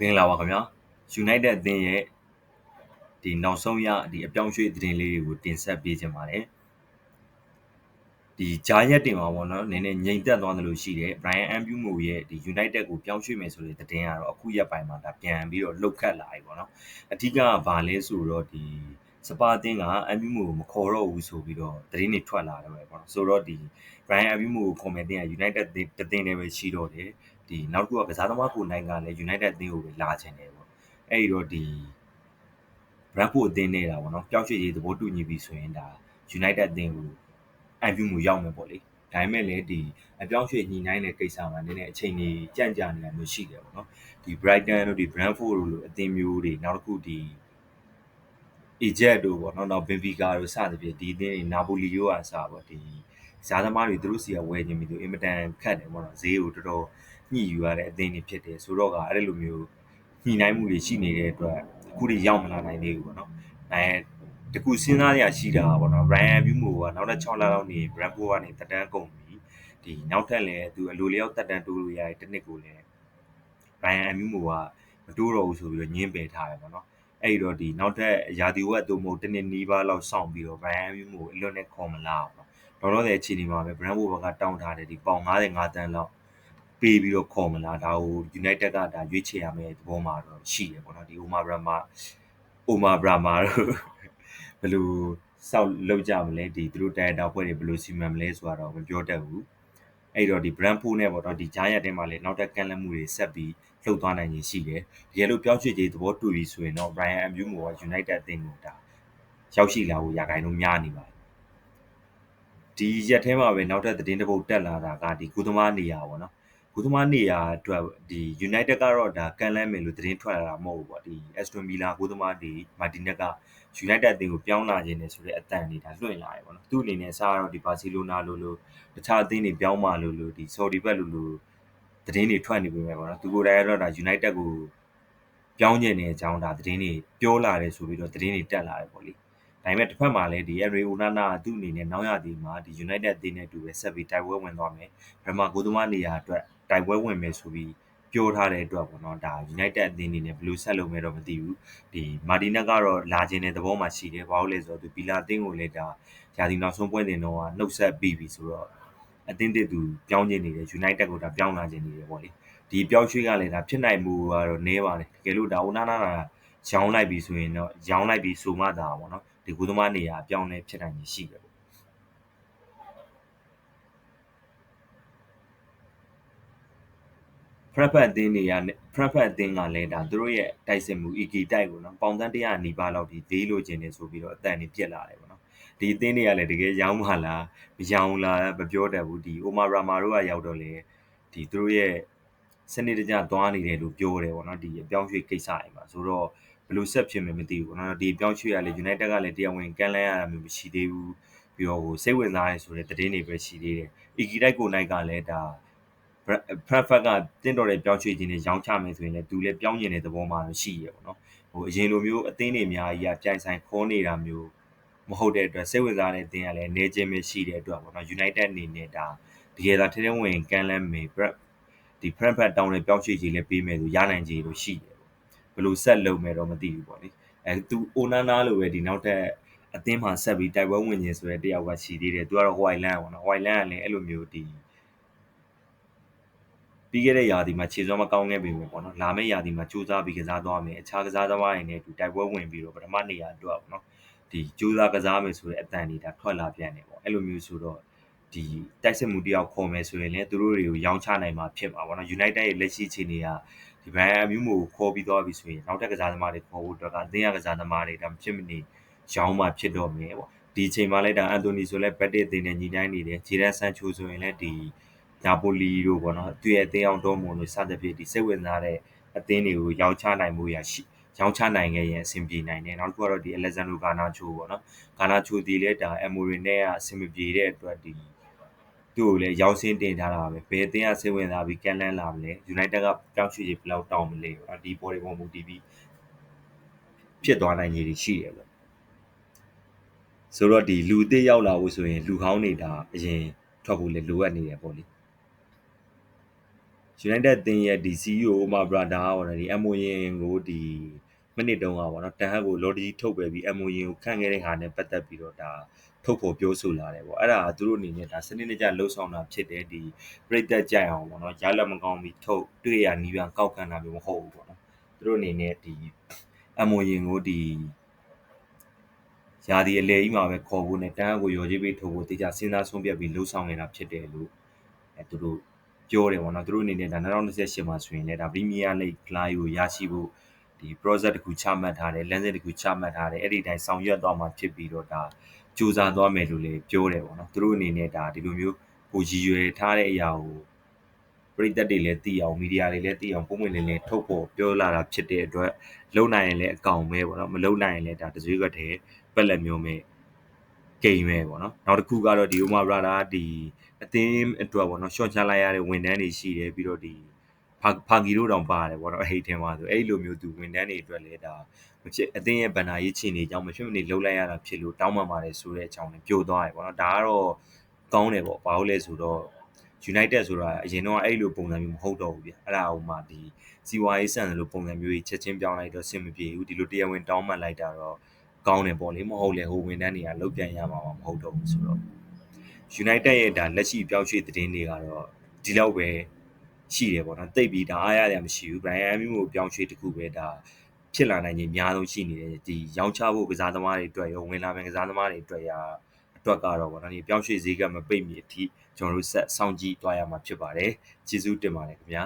မင်္ဂလာပါခင်ဗျာ United အသင်းရဲ့ဒီနောက်ဆုံးရဒီအပြောင်းရွှေ့သတင်းလေးတွေကိုတင်ဆက်ပေးခြင်းပါတယ်ဒီဂျာရက်တင်ပါဘောနော်နည်းနည်းငြိမ်သက်သွားတယ်လို့ရှိတယ် Brian Ambumo ရဲ့ဒီ United ကိုပြောင်းရွှေ့မယ်ဆိုတဲ့သတင်းကတော့အခုရက်ပိုင်းမှာဒါပြန်ပြီးတော့လှုပ်ခတ်လာပြီပေါ့နော်အဓိကကဘာလဲဆိုတော့ဒီ စပါတင်က Ambumo ကိုမခေါ်တော့ဘူးဆိုပြီးတော့သတင်းတွေထွက်လာတယ်ပဲပေါ့နော်ဆိုတော့ဒီ Brian Ambumo ကိုခေါ်မယ်တင်က United တသင်းတွေပဲရှိတော့တယ်ဒီနောက်တစ်ခုကကစားသမားကိုနိုင်ကလည်း United အသင်းကိုပဲလာချင်တယ်ပေါ့အဲ့ဒီတော့ဒီ Brentford အသင်းနေတာပေါ့နော်ပျောက်ရွှေ့ရေးသဘောတူညီပြီဆိုရင်ဒါ United အသင်းကိုအန်ဖြူမူရောက်မယ်ပေါ့လေဒါပေမဲ့လည်းဒီအပြောင်းရွှေ့ညှိနှိုင်းတဲ့ကိစ္စမှာနည်းနည်းအချိန်ကြီးကြန့်ကြာနေတာမျိုးရှိတယ်ပေါ့နော်ဒီ Brighton တို့ဒီ Brentford တို့လိုအသင်းမျိုးတွေနောက်တစ်ခုဒီ Egypt တို့ပေါ့နော်နောက် Benfica တို့စသဖြင့်ဒီအသင်းတွေ Napoli တို့အစားပေါ့ဒီဇာသမားတွေသူတို့စီကဝယ်ခြင်းပြီးသူအင်မတန်ခတ်တယ်ပေါ့နော်ဈေးကိုတော်တော်ညှိယူရတဲ့အသင်းတွေဖြစ်တယ်ဆိုတော့ကအဲ့လိုမျိုးညှိနှိုင်းမှုတွေရှိနေတဲ့အတွက်အခုထိရောက်မလာနိုင်သေးဘူးပေါ့နော်အဲတခုစဉ်းစားရရှိတာပေါ့နော် Ryan Bumo ကနောက်ထပ်6လလောက်နေ Brentford ကနေတက်တန်းကုန်ပြီဒီနောက်ထပ်လည်းသူအလိုလျောက်တက်တန်းတိုးလို့ရတဲ့တစ်နှစ်ကိုလည်း Ryan Bumo ကမတိုးတော့ဘူးဆိုပြီးတော့ညင်းပယ်ထားတယ်ပေါ့နော် အဲ့တော့ဒီနောက်ထပ်ရာသီဝက်တို့မဟုတ်တစ်နှစ်နီးပါးလောက်စောင့်ပြီးတော့ Ryan Bumo အလွတ်နဲ့ခေါ်မလားပေါ့တော်တော်တဲ့အခြေအနေမှာပဲ Brentford ဘက်ကတောင်းထားတယ်ဒီပေါင်95တန်းလောက်ပေးပြီးတော့ခေါ်မလားဒါကို United ကဒါရွေးချယ်ရမယ့်သဘောမှာတော့ရှိတယ်ပေါ့နော်ဒီ Omar Brahma Omar Brahma တို့ဘယ်လိုစောက်လောက်ကြမလဲဒီသူတို့တိုင်တာဖွဲ့တွေဘယ်လိုစီမံမလဲဆိုတာတော့မပြောတတ်ဘူး အဲ့တော့ဒီ Brentford နဲ့ပေါ့နော်ဒီ Giant တဲမှာလည်းနောက်ထပ်ကန့်လန့်မှုတွေဆက်ပြီးလှုပ်သွားနိုင်ခြင်းရှိတယ်တကယ်လို့ပြောင်းရွှေ့ခြင်းသဘောတူပြီဆိုရင်တော့ Brian Mbumo က United အသင်းကိုဒါရောက်ရှိလာဖို့ရာဂိုင်းလုံးများနေပါတယ်ဒီရက်ထဲမှာပဲနောက်ထပ်သတင်းတစ်ပုဒ်တက်လာတာကဒီကုသမားနေရာပေါ့နော် ကုသမားနေရာအတွက်ဒီ United ကတော့ဒါကန်လန်းမယ်လို့သတင်းထွက်လာတာမဟုတ်ဘူးပေါ့ဒီ Aston Villa ကုသမားဒီ Martinez က United အသင်းကိုပြောင်းလာခြင်းနဲ့ဆိုတဲ့အတန်တွေဒါလွှင့်လာတယ်ပေါ့နော်သူ့အနေနဲ့စားတော့ဒီ Barcelona လို့လို့တခြားအသင်းတွေပြောင်းမှလို့လို့ဒီ Saudi ဘက်လို့လို့သတင်းတွေထွက်နေပြီပဲပေါ့နော်သူကိုယ်တိုင်ကတော့ဒါ United ကိုပြောင်းကျင်တဲ့အကြောင်းဒါသတင်းတွေပြောလာတယ်ဆိုပြီးတော့သတင်းတွေတက်လာတယ်ပေါ့လေဒါပေမဲ့တစ်ဖက်မှာလည်းဒီ Ari Onana သူ့အနေနဲ့နောက်ရသည်မှာဒီ United အသင်းနဲ့အတူပဲဆက်ပြီးတိုက်ပွဲဝင်သွားမယ်။ပထမကိုသမားနေရာအတွက် တိုက်ပွဲဝင်မယ်ဆိုပြီးပြောထားတဲ့အတွက်ပေါ့နော်ဒါ United အသင်းအနေနဲ့ဘယ်လိုဆက်လုပ်မယ်တော့မသိဘူး။ဒီ Martinez ကတော့လာခြင်းတဲ့သဘောမှရှိတယ်။ဘာလို့လဲဆိုတော့သူဘီလာအသင်းကိုလည်းဒါရာသီနောက်ဆုံးပွဲတင်တော့နှုတ်ဆက်ပြီးပြီဆိုတော့အသင်းတစ်သူပြောင်းခြင်းနေတယ် United ကိုဒါပြောင်းလာခြင်းနေတယ်ပေါ့လေ။ဒီပြောင်းရွှေ့ကလည်းဒါဖြစ်နိုင်မှုကတော့နည်းပါတယ်။တကယ်လို့ဒါ Onana ကရောင်းလိုက်ပြီဆိုရင်တော့ရောင်းလိုက်ပြီဆိုမှသာပေါ့နော်ဒီကုသမားနေရာအပြောင်းလဲဖြစ်နိုင်ခြင်းရှိတယ် ဖရက်ဖက်အသင်းတွေကဖရက်ဖက်အသင်းကလည်းဒါသူတို့ရဲ့တိုက်စစ်မှု EK တိုက်ကိုနော်ပေါင်တန်း100နီးပါးလောက်ဒီသေးလို့ခြင်းနေဆိုပြီးတော့အတန်ကြီးပြက်လာတယ်ပေါ့နော်ဒီအသင်းတွေကလည်းတကယ်ရောင်းမှလားမရောင်းလားမပြောတတ်ဘူးဒီ Omar Rama တို့ကရောက်တော့လေဒီသူတို့ရဲ့စနစ်တကျသွားနေတယ်လို့ပြောတယ်ပေါ့နော်ဒီအပြောင်းရွှေ့ကိစ္စတွေမှာဆိုတော့ဘယ်လိုဆက်ဖြစ်မယ်မသိဘူးပေါ့နော်ဒီပြောင်းရွှေ့ရလေ United ကလည်းတရားဝင်ကန်လန်းရတာမျိုးမရှိသေးဘူးပြီးတော့ဟိုစိတ်ဝင်စားရဲဆိုတဲ့သတင်းတွေပဲရှိသေးတယ် Iki တိုက်ကိုနိုင်ကလည်းဒါ Bradford ကတင်းတော်တဲ့ပြောင်းရွှေ့ခြင်းနဲ့ရောင်းချမယ်ဆိုရင်လည်းသူလည်းပြောင်းကျင်တဲ့သဘောမှရှိရပေါ့နော်ဟိုအရင်လိုမျိုးအသင်းတွေအများကြီးကပြိုင်ဆိုင်ခေါ်နေတာမျိုးမဟုတ်တဲ့အတွက်စိတ်ဝင်စားတဲ့အသင်းကလည်းနေခြင်းမရှိတဲ့အတွက်ပေါ့နော် United အနေနဲ့ဒါတကယ်သာထဲထဲဝင်ကန်လန်းမယ် Brad ဒီ Brentford တောင်းတဲ့ပြောင်းရွှေ့ခြင်းလည်းပေးမယ်ဆိုရနိုင်ခြေလို့ရှိတယ်ဘယ်လိုဆက်လုပ်မယ်တော့မသိဘူးပေါ့လေအဲသူအိုနာနာလိုပဲဒီနောက်ထပ်အသင်းမှာဆက်ပြီးတိုက်ပွဲဝင်ခြင်းဆိုတဲ့တယောက်ကရှိသေးတယ်သူကတော့ White Land ပေါ့နော် White Land ကလည်းအဲ့လိုမျိုးဒီ ပြီးခဲ့တဲ့ရာသီမှာခြေစွမ်းမကောင်းခဲ့ပေမဲ့ပေါ့နော်လာမယ့်ရာသီမှာစူးစမ်းပြီးကစားသွားမယ်အခြားကစားသမားတွေနဲ့ဒီတိုက်ပွဲဝင်ပြီးတော့ပထမနေရာအတွက်ပေါ့နော်ဒီစူးစမ်းကစားမယ်ဆိုတဲ့အတန်တွေဒါထွက်လာပြန်တယ်ပေါ့အဲ့လိုမျိုးဆိုတော့ဒီတိုက်စစ်မှုတယောက်ခေါ်မယ်ဆိုရင်လည်းသူတို့တွေကိုရောင်းချနိုင်မှာဖြစ်မှာပေါ့နော် United ရဲ့လက်ရှိအခြေအနေကဒီ Brian Amumo ကိုခေါ်ပြီးသွားပြီဆိုရင်နောက်ထပ်ကစားသမားတွေခေါ်ဖို့အတွက်ကအသင်းရကစားသမားတွေဒါဖြစ်မနေရောင်းမှဖြစ်တော့မယ်ပေါ့ဒီအချိန်မှာလည်းဒါအန်တိုနီဆိုလည်းဘက်တစ်အသင်းနဲ့ညီတိုင်းနေတယ်ဂျေရန်ဆန်ချိုဆိုရင်လည်းဒီ နာပိုလီတို့ပေါ့နော်သူရဲ့အသင်းအောင်တော်မွန်လို့စသဖြင့်ဒီစိတ်ဝင်စားတဲ့အသင်းတွေကိုရောင်းချနိုင်မှုရရှိရောင်းချနိုင်ခဲ့ရင်အဆင်ပြေနိုင်တယ်နောက်တစ်ခုကတော့ဒီ Alexander Garnacho ပေါ့နော် Garnacho ဒီလည်းဒါ Emory နဲ့အဆင်မပြေတဲ့အတွက်ဒီသူ့ကိုလည်းရောင်းစင်းတင်ထားတာပဲဘယ်အသင်းကစိတ်ဝင်စားပြီးကန်လန်းလာမလဲ United ကပြောင်းရွှေ့ရေးဘယ်လောက်တောင်းမလဲဒီ body ပေါ်မူတည်ပြီးဖြစ်သွားနိုင်ခြေရှိတယ်ပေါ့ဆိုတော့ဒီလူအစ်ရောက်လာဖို့ဆိုရင်လူဟောင်းနေတာအရင်ထွက်ဖို့လည်းလိုအပ်နေတယ်ပေါ့လေ United အသင်းရဲ့ဒီ CEO Omar Brada ကပေါ့နော်ဒီ MON ကိုဒီမိနစ်တုန်းကပေါ့နော်တန်ဟက်ကိုလော်ဒီထုတ်ပဲပြီး MON ကိုခန့်ခဲ့တဲ့ဟာနဲ့ပတ်သက်ပြီးတော့ဒါထုတ်ဖို့ပြောဆိုလာတယ်ပေါ့အဲ့ဒါသူတို့အနေနဲ့ဒါစနစ်တကျလှုပ်ဆောင်တာဖြစ်တယ်ဒီပြိသက်ကြိုက်အောင်ပေါ့နော်ရလက်မကောင်းပြီးထုတ်တွေ့ရနီးပြန်ကောက်ခံတာမျိုးမဟုတ်ဘူးပေါ့နော်သူတို့အနေနဲ့ဒီ MON ကိုဒီယာဒီအလေကြီးမှာပဲခေါ်ဖို့နဲ့တန်းကိုရော်ကြီးပေးထုတ်ဖို့တေချာစဉ်းစားဆုံးဖြတ်ပြီးလှုပ်ဆောင်နေတာဖြစ်တယ်လို့အဲသူတို့ ပြောတယ်ပေါ့နော်သူတို့အနေနဲ့ဒါ2028မှာဆိုရင်လည်းဒါ Premier League လာယူရရှိဖို့ဒီ project တခုချမှတ်ထားတယ်လမ်းစဉ်တခုချမှတ်ထားတယ်အဲ့ဒီတိုင်းဆောင်ရွက်သွားမှာဖြစ်ပြီးတော့ဒါစူးစမ်းသွားမယ်လို့လည်းပြောတယ်ပေါ့နော်သူတို့အနေနဲ့ဒါဒီလိုမျိုးကိုရည်ရွယ်ထားတဲ့အရာကိုပြည်သက်တွေလည်းသိအောင်မီဒီယာတွေလည်းသိအောင်ပုံမှန်လင်းလင်းထုတ်ဖို့ပြောလာတာဖြစ်တဲ့အတွက်လုံနိုင်ရင်လည်းအကောင်ပဲပေါ့နော်မလုံနိုင်ရင်လည်းဒါတစွေးကတည်းပက်လက်မျိုးမဲ့ ဂိမ်းပဲပေါ့နော်နောက်တစ်ခုကတော့ဒီ Omar Brada ဒီအသင်းအတွက်ပေါ့နော်ရှော့ချလိုက်ရတဲ့ဝန်ထမ်းတွေရှိတယ်ပြီးတော့ဒီဖာဖာဂီတို့တောင်ပါတယ်ပေါ့နော်အဲ့ဒီထဲမှာဆိုအဲ့လိုမျိုးသူဝန်ထမ်းတွေအတွက်လည်းဒါမဖြစ်အသင်းရဲ့ဗန်နာရေးချင်နေကြောင်းမဖြစ်မနေလှုပ်လိုက်ရတာဖြစ်လို့တောင်းပန်ပါတယ်ဆိုတဲ့အကြောင်းနဲ့ပြိုသွားတယ်ပေါ့နော်ဒါကတော့ကောင်းတယ်ပေါ့ဘာလို့လဲဆိုတော့ United ဆိုတာအရင်တော့အဲ့လိုပုံစံမျိုးမဟုတ်တော့ဘူးဗျအဲ့ဒါဟိုမှာဒီစီဝါရေးဆန်တယ်လို့ပုံစံမျိုးကြီးချက်ချင်းပြောင်းလိုက်တော့ဆင်မပြေဘူးဒီလိုတရားဝင်တောင်းပန်လိုက်တာတော့ ကောင်းတယ်ပေါ့လေမဟုတ်လေဟိုဝန်ထမ်းတွေကလောက်ပြန်ရမှာမဟုတ်တော့ဘူးဆိုတော့ United ရဲ့ဒါလက်ရှိပြောင်းရွှေ့သတင်းတွေကတော့ဒီလောက်ပဲရှိတယ်ပေါ့နော်တိတ်ပြီးဒါအားရတယ်မရှိဘူး Brian Amy ကိုပြောင်းရွှေ့တခုပဲဒါဖြစ်လာနိုင်ခြင်းအများဆုံးရှိနေတယ်ဒီရောင်းချဖို့ကစားသမားတွေအတွက်ရောဝင်လာမယ့်ကစားသမားတွေအတွက်ရာအတွက်ကတော့ပေါ့နော်ဒီပြောင်းရွှေ့ဈေးကမပိတ်မီအထိကျွန်တော်တို့ဆက်စောင့်ကြည့်သွားရမှာဖြစ်ပါတယ်ကျေးဇူးတင်ပါတယ်ခင်ဗျာ